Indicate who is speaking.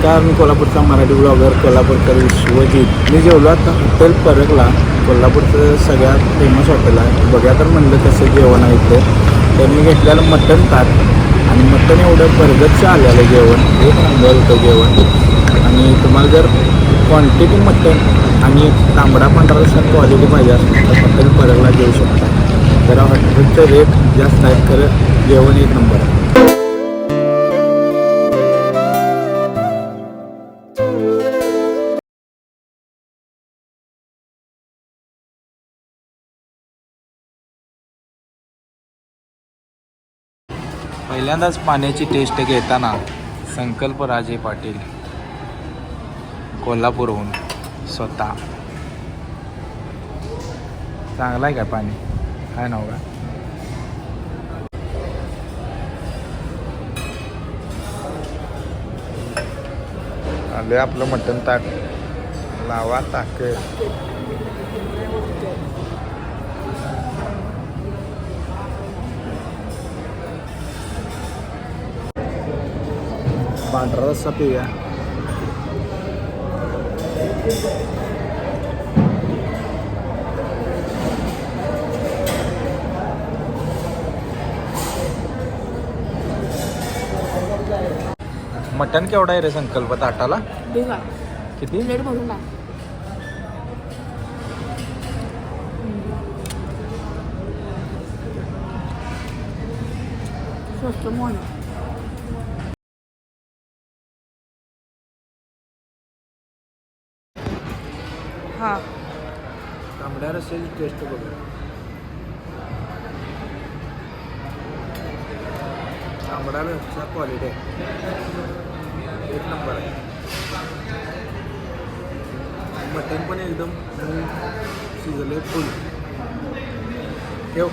Speaker 1: नमस्कार मी कोल्हापूरचा मराठी ब्लॉगर कोल्हापूरकर शिवजीत मी जेवलो आता हॉटेल परगला. कोल्हापूरचं सगळ्यात फेमस हॉटेल आहे. बघा तर म्हणलं कसं जेवण आहे ते तर मी घेतलेलं मटण ताट आणि मटण एवढं बर्गरचं आलेलं जेवण. एक नंबर होतं जेवण. आणि तुम्हाला जर क्वांटिटी मटण आणि तांबडा पांढरा सर क्वालिटी पाहिजे असेल तर हॉटेल परगला घेऊ शकता. तर हॉटेलचं रेट जास्त आहेत खरं जेवण एक नंबर आहे. पहिल्यांदाच पाण्याची टेस्ट घेताना संकल्प राजे पाटील कोल्हापूरहून स्वतः. चांगलं आहे का पाणी? काय नाव का? आले आपलं मटण ताक. लावा ताक. पांढरा रस्सा पिऊया. मटण केवढा आहे रे संकल्प ताटाला? किती?
Speaker 2: स्वस्त मोहन हां.
Speaker 1: तांबड्या रस्स्याची टेस्ट बघा तांबडा रस्सा क्वालिटी आहे. एक नंबर आहे. मटण पण एकदम शिजले फुल ठेव.